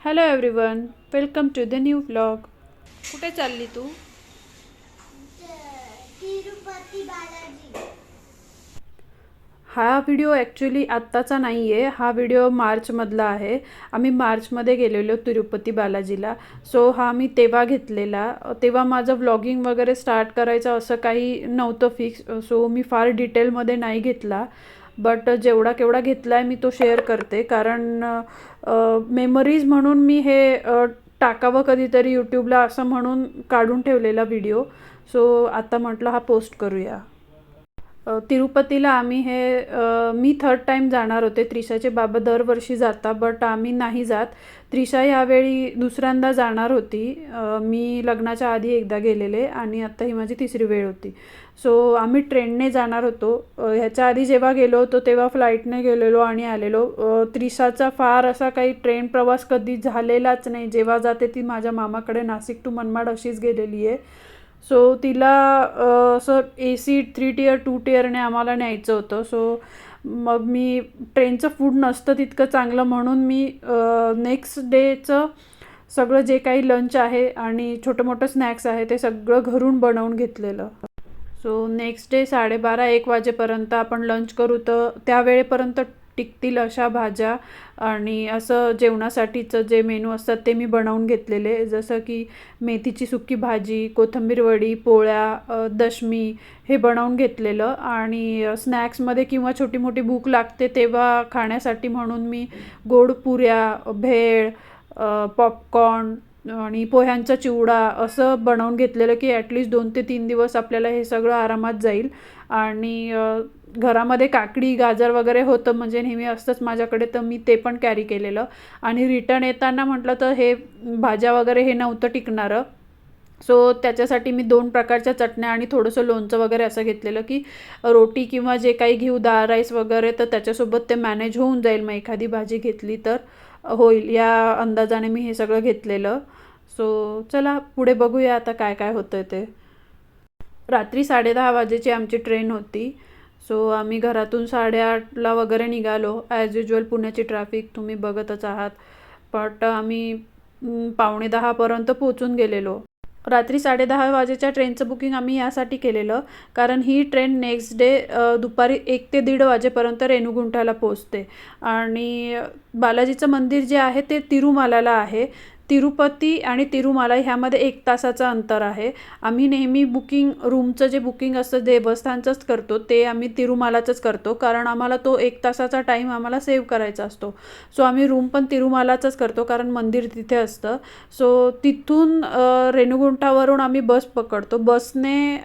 Hello everyone welcome to the new vlog कुठे चालली तू? तिरुपती बालाजी. हा व्हिडिओ ॲक्च्युली आत्ताचा नाही आहे हा व्हिडिओ मार्चमधला आहे. आम्ही मार्चमध्ये गेलेलो तिरुपती बालाजीला. सो हा मी तेव्हा घेतलेला. तेव्हा माझं व्लॉगिंग वगैरे स्टार्ट करायचं असं काही नव्हतं फिक्स सो मी फार डिटेलमध्ये नाही घेतला. बट जेवढा केवढा घेतला आहे मी तो शेअर करते. कारण मेमरीज म्हणून मी हे टाकावं कधीतरी यूट्यूबला असं म्हणून काढून ठेवलेला व्हिडिओ सो आता म्हटलं हा पोस्ट करूया. तिरुपतीला आम्ही हे मी थर्ड टाईम जाणार होते. त्रिशाचे बाबा दरवर्षी जाता बट आम्ही नाही जात. त्रिशा ह्यावेळी दुसऱ्यांदा जाणार होती. मी लग्नाच्या आधी एकदा गेलेले आणि आत्ता ही माझी तिसरी वेळ होती. सो आम्ही ट्रेनने जाणार होतो. ह्याच्या आधी जेव्हा गेलो होतो तेव्हा फ्लाईटने गेलेलो आणि आलेलो. त्रिशाचा फार असा काही ट्रेन प्रवास कधी झालेलाच नाही. जेव्हा जाते ती माझ्या मामाकडे. नाशिक टू मनमाड अशीच गेलेली आहे. सो तिला असं A C three tier two टियरने आम्हाला न्यायचं होतं. सो मग मी ट्रेनचं फूड नसतं तितकं चांगलं म्हणून मी नेक्स्ट डेचं सगळं जे काही लंच आहे आणि छोटं मोठं स्नॅक्स आहे ते सगळं घरून बनवून घेतलेलं. सो नेक्स्ट डे साडेबारा एक वाजेपर्यंत आपण लंच करू. तर त्यावेळेपर्यंत टिकतील अशा भाज्या आणि असं जेवणासाठीचं जे मेनू असतात ते मी बनवून घेतलेले. जसं की मेथीची सुकी भाजी कोथिंबीर वडी पोळ्या दशमी हे बनवून घेतलेलं. आणि स्नॅक्समध्ये किंवा छोटी मोठी भूक लागते तेव्हा खाण्यासाठी म्हणून मी गोड पुऱ्या भेळ पॉपकॉर्न आणि पोह्यांचा चिवडा असं बनवून घेतलेलं की ॲटलिस्ट दोन ते तीन दिवस आपल्याला हे सगळं आरामात जाईल. आणि घरामध्ये काकडी गाजर वगैरे होतं म्हणजे नेहमी असतंच माझ्याकडे तर मी ते पण कॅरी केलेलं. आणि रिटर्न येताना म्हटलं तर हे भाज्या वगैरे हे नव्हतं टिकणारं. सो त्याच्यासाठी मी दोन प्रकारच्या चटण्या आणि थोडंसं लोणचं वगैरे असं घेतलेलं की रोटी किंवा जे काही घेऊ दाळ राईस वगैरे तर त्याच्यासोबत ते मॅनेज होऊन जाईल. मग एखादी भाजी घेतली तर होईल. या अंदाजाने मी हे सगळं घेतलेलं. सो चला पुढे बघूया आता काय काय होतं ते. रात्री साडेदहा वाजेची आमची ट्रेन होती. सो आम्ही घरातून साडेआठला वगैरे निघालो. ॲज युजल पुण्याची ट्रॅफिक तुम्ही बघतच आहात. बट आम्ही पावणे दहापर्यंत पोचून गेलेलो. रात्री साडेदहा वाजेच्या ट्रेनचं बुकिंग आम्ही यासाठी केलेलं. कारण ही ट्रेन नेक्स्ट डे दुपारी एक ते दीड वाजेपर्यंत रेणुगुंठाला पोचते आणि बालाजीचं मंदिर जे आहे ते तिरुमालाला आहे. तिरुपती आणि तिरुमाला ह्यामध्ये एक तासाचं अंतर आहे. आम्ही नेहमी बुकिंग रूमचं जे बुकिंग असतं देवस्थानचंच करतो ते आम्ही तिरुमालाचंच करतो. कारण आम्हाला तो एक तासाचा टाईम आम्हाला सेव्ह करायचा असतो. सो आम्ही रूम पण तिरुमालाचंच करतो कारण मंदिर तिथे असतं. सो तिथून रेणुगुंठावरून आम्ही बस पकडतो. बसने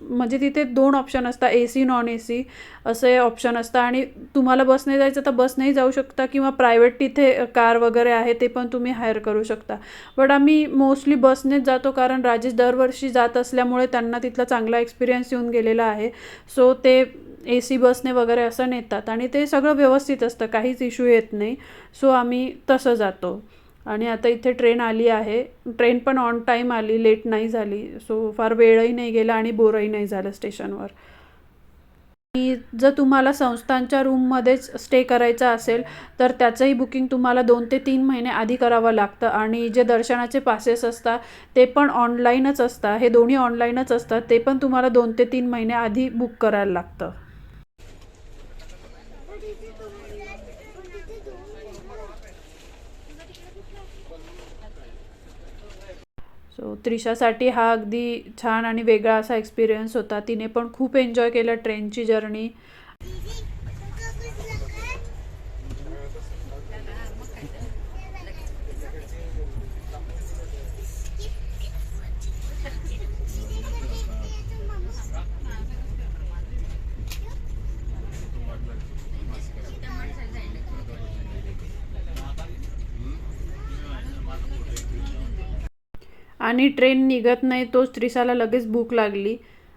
म्हणजे तिथे दोन ऑप्शन असतात A C non A C असे ऑप्शन असतं आणि तुम्हाला बसने जायचं तर बसनेही जाऊ शकता किंवा प्रायव्हेट तिथे कार वगैरे आहे ते पण तुम्ही हायर करू शकता. बट आम्ही मोस्टली बसनेच जातो कारण राजेश दरवर्षी जात असल्यामुळे त्यांना तिथला चांगला एक्सपिरियन्स येऊन गेलेला आहे. सो ते ए सी बसने वगैरे असं नेतात आणि ते सगळं व्यवस्थित असतं काहीच इश्यू येत नाही. सो आम्ही तसं जातो. आणि आता इथे ट्रेन आली आहे. ट्रेन पण ऑन टाईम आली लेट नाही झाली. सो फार वेळही नाही गेला आणि बोरही नाही झालं स्टेशनवर आणि जर तुम्हाला संस्थांच्या रूममध्येच स्टे करायचा असेल तर त्याचंही बुकिंग तुम्हाला दोन ते तीन महिने आधी करावं लागतं. आणि जे दर्शनाचे पासेस असतात ते पण ऑनलाईनच असतात. हे दोन्ही ऑनलाईनच असतात. ते पण तुम्हाला दोन ते तीन महिने आधी बुक करायला लागतं पण तिथे तुम्हाला पण तिथे दोन सो त्रिशासाठी हा अगदी छान आणि वेगळा असा एक्सपिरियन्स होता. तिने पण खूप एन्जॉय केलं ट्रेनची जर्नी आणि ट्रेन निघत नाही तोच त्रिसाला लगेच भूक लागली.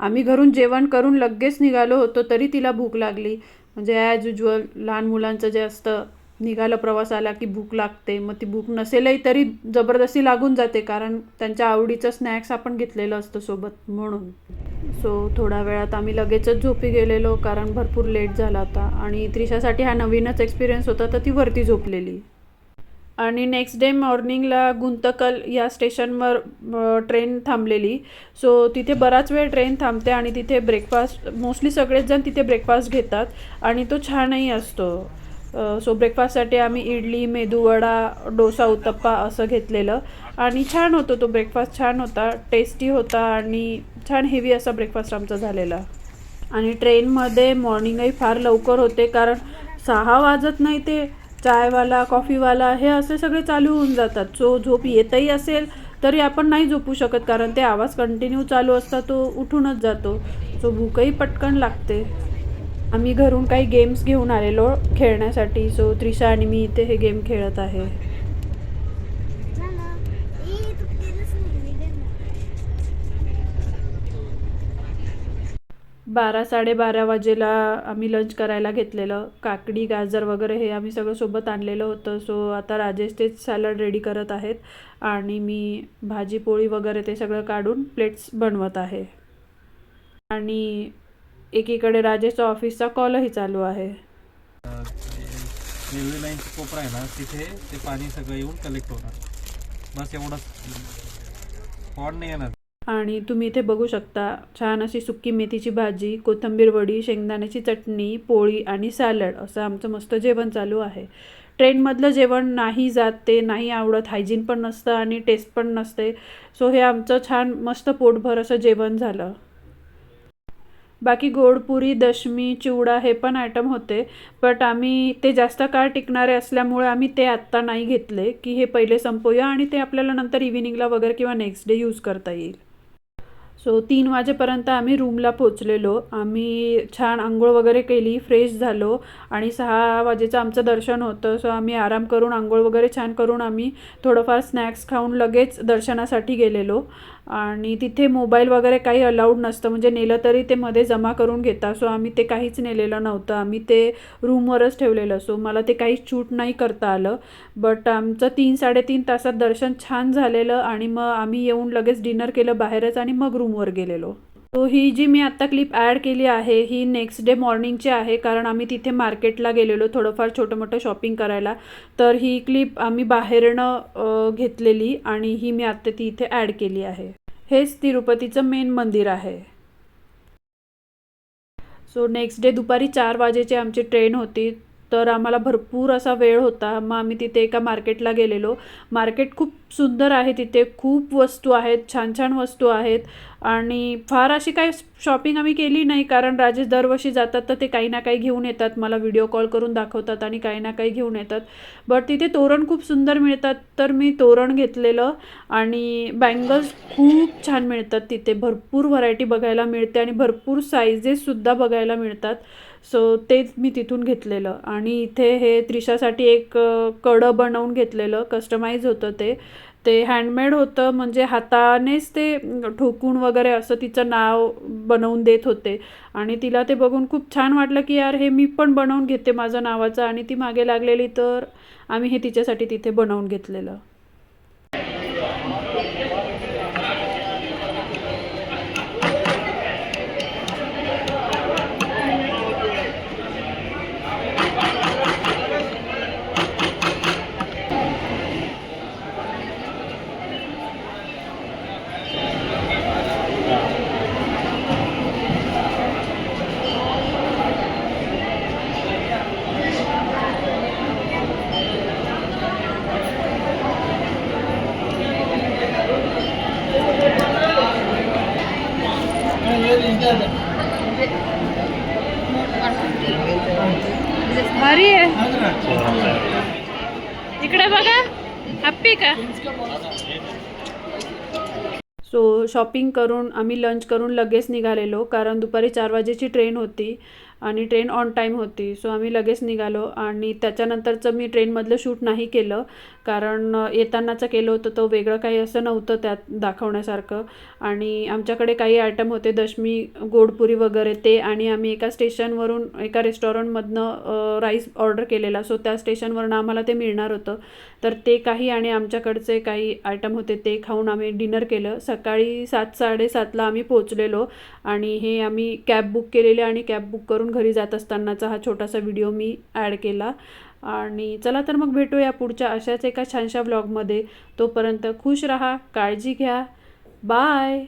आम्ही घरून जेवण करून लगेच निघालो होतो तरी तिला भूक लागली. म्हणजे ॲज युज्युअल लहान मुलांचं जे असतं निघालं प्रवासाला की भूक लागते. मग ती भूक नसेलही तरी जबरदस्ती लागून जाते कारण त्यांच्या आवडीचं स्नॅक्स आपण घेतलेलं असतं सोबत म्हणून. सो थोड्या वेळात आम्ही लगेचच झोपी गेलेलो कारण भरपूर लेट झाला होता. आणि त्रिशासाठी हा नवीनच एक्सपिरियन्स होता तर ती वरती झोपलेली. आणि नेक्स्ट डे मॉर्निंगला गुंतकल या स्टेशनवर ट्रेन थांबलेली. सो तिथे बराच वेळ ट्रेन थांबते आणि तिथे ब्रेकफास्ट मोस्टली सगळेच जण तिथे ब्रेकफास्ट घेतात आणि तो छानही असतो. सो ब्रेकफास्टसाठी आम्ही इडली मेदूवडा डोसा उत्तप्पा असं घेतलेलं. आणि छान होतो तो ब्रेकफास्ट छान होता. टेस्टी होता आणि छान हेवी असा ब्रेकफास्ट आमचा झालेला. आणि ट्रेनमध्ये मॉर्निंगही फार लवकर होते कारण सहा वाजत नाही ते चायवाला कॉफीवाला हे असे सगळे चालू होऊन जातात. सो झोप येतही असेल तरी आपण नाही झोपू शकत कारण ते आवाज कंटिन्यू चालू असता तो उठूनच जातो. सो भूकही पटकन लागते. आम्ही घरून काही गेम्स घेऊन आलेलो खेळण्यासाठी. सो त्रिशा आणि मी इथे हे गेम खेळत आहे. बारा साडेबारा वाजेला आम्ही लंच करायला घेतलेलं. काकडी गाजर वगैरे हे आम्ही सगळं सोबत आणलेलं होतं. सो आता राजेश तेच सॅलड रेडी करत आहेत. आणि मी भाजी पोळी वगैरे ते सगळं काढून प्लेट्स बनवत आहे. आणि एकीकडे राजेशचा ऑफिसचा कॉलही चालू आहे. रेल्वे लाईनचा कोपरा आहे ना तिथे ते पाणी सगळं येऊन कलेक्ट होणार. बस एवढंच. पॉड नाही येणार. आणि तुम्ही इथे बघू शकता छान अशी सुक्की मेथीची भाजी कोथिंबीर वडी शेंगदाण्याची चटणी पोळी आणि सॅलड असं आमचं मस्त जेवण चालू आहे. ट्रेनमधलं जेवण नाही जात ते नाही आवडत हायजीन पण नसतं आणि टेस्ट पण नसते. सो हे आमचं छान मस्त पोटभर असं जेवण झालं. बाकी गोडपुरी दशमी चिवडा हे पण आयटम होते. बट आम्ही ते जास्त काळ टिकणारे असल्यामुळे आम्ही ते आत्ता नाही घेतले की हे पहिले संपूया आणि ते आपल्याला नंतर इव्हिनिंगला वगैरे किंवा नेक्स्ट डे यूज करता येईल. सो तीन वाजेपर्यंत आम्ही रूमला पोचलेलो आम्ही छान आंघोळ वगैरे केली फ्रेश झालो आणि सहा वाजेचं आमचं दर्शन होतं. सो आम्ही आराम करून आंघोळ वगैरे छान करून आम्ही थोडंफार स्नॅक्स खाऊन लगेच दर्शनासाठी गेलेलो. आणि तिथे मोबाईल वगैरे काही अलाउड नसतं. म्हणजे नेलं तरी ते मध्ये जमा करून घेता. सो आम्ही ते काहीच नेलेलं नव्हतं. आम्ही ते रूमवरच ठेवलेलं. सो मला ते काहीच शूट नाही करता आलं. बट आमचं तीन साडेतीन तासात दर्शन छान झालेलं आणि मग आम्ही येऊन लगेच डिनर केलं बाहेरच आणि मग रूमवर गेलेलो. सो ही जी मी आत्ता क्लिप ॲड केली आहे ही नेक्स्ट डे मॉर्निंगची आहे कारण आम्ही तिथे मार्केटला गेलेलो थोडंफार छोटं मोठं शॉपिंग करायला. तर ही क्लिप आम्ही बाहेरनं घेतलेली आणि ही मी आत्ता ती इथे ॲड केली आहे. हेच तिरुपतीचं मेन मंदिर आहे. सो नेक्स्ट डे दुपारी चार वाजेची आमची ट्रेन होती. तर आम्हाला भरपूर असा वेळ होता. मग आम्ही तिथे एका मार्केटला गेलेलो. मार्केट खूप सुंदर आहे तिथे. खूप वस्तू आहेत छान छान वस्तू आहेत. आणि फार अशी काही शॉपिंग आम्ही केली नाही कारण राजेश दरवर्षी जातात तर ते काही ना काही घेऊन येतात. मला व्हिडिओ कॉल करून दाखवतात आणि काही ना काही घेऊन येतात. बट तिथे तोरण खूप सुंदर मिळतात. तर मी तोरण घेतलेलं आणि बँगल्स खूप छान मिळतात तिथे. भरपूर व्हरायटी बघायला मिळते आणि भरपूर सायझेससुद्धा बघायला मिळतात. सो तेच मी तिथून घेतलेलं. आणि इथे हे त्रिशासाठी एक कडं बनवून घेतलेलं कस्टमाइज होतं ते. ते हँडमेड होतं म्हणजे हातानेच ते ठोकून वगैरे असं तिचं नाव बनवून देत होते. आणि तिला ते बघून खूप छान वाटलं की यार हे मी पण बनवून घेते माझं नावाचं. आणि ती मागे लागलेली तर आम्ही हे तिच्यासाठी तिथे बनवून घेतलेलं. भारी आहे. इकडे बघा. हॅप्पी का? सो शॉपिंग करून आम्ही लंच करून लगेच निघालेलो कारण दुपारी चार वाजेची ट्रेन होती. आणि ट्रेन ऑन टाईम होती. सो आम्ही लगेच निघालो आणि त्याच्यानंतरचं मी ट्रेनमधलं शूट नाही केलं. कारण येतानाचं केलं होतं तो वेगळं काही असं नव्हतं त्यात दाखवण्यासारखं. आणि आमच्याकडे काही आयटम होते दशमी गोडपुरी वगैरे ते. आणि आम्ही एका स्टेशनवरून एका रेस्टॉरंटमधनं राईस ऑर्डर केलेला. सो त्या स्टेशनवरनं आम्हाला ते मिळणार होतं. तर ते काही आणि आमच्याकडचे काही आयटम होते ते खाऊन आम्ही डिनर केलं. सकाळी सात साडेसातला आम्ही पोचलेलो आणि हे आम्ही कॅब बुक केलेली आणि कॅब बुक करून घरी जात असतानाचा हा छोटासा व्हिडिओ मी ॲड केला. आणि चला तर मग भेटूया पुढच्या अशाच एका छानशा ब्लॉगमध्ये तोपर्यंत खुश राहा काळजी घ्या. बाय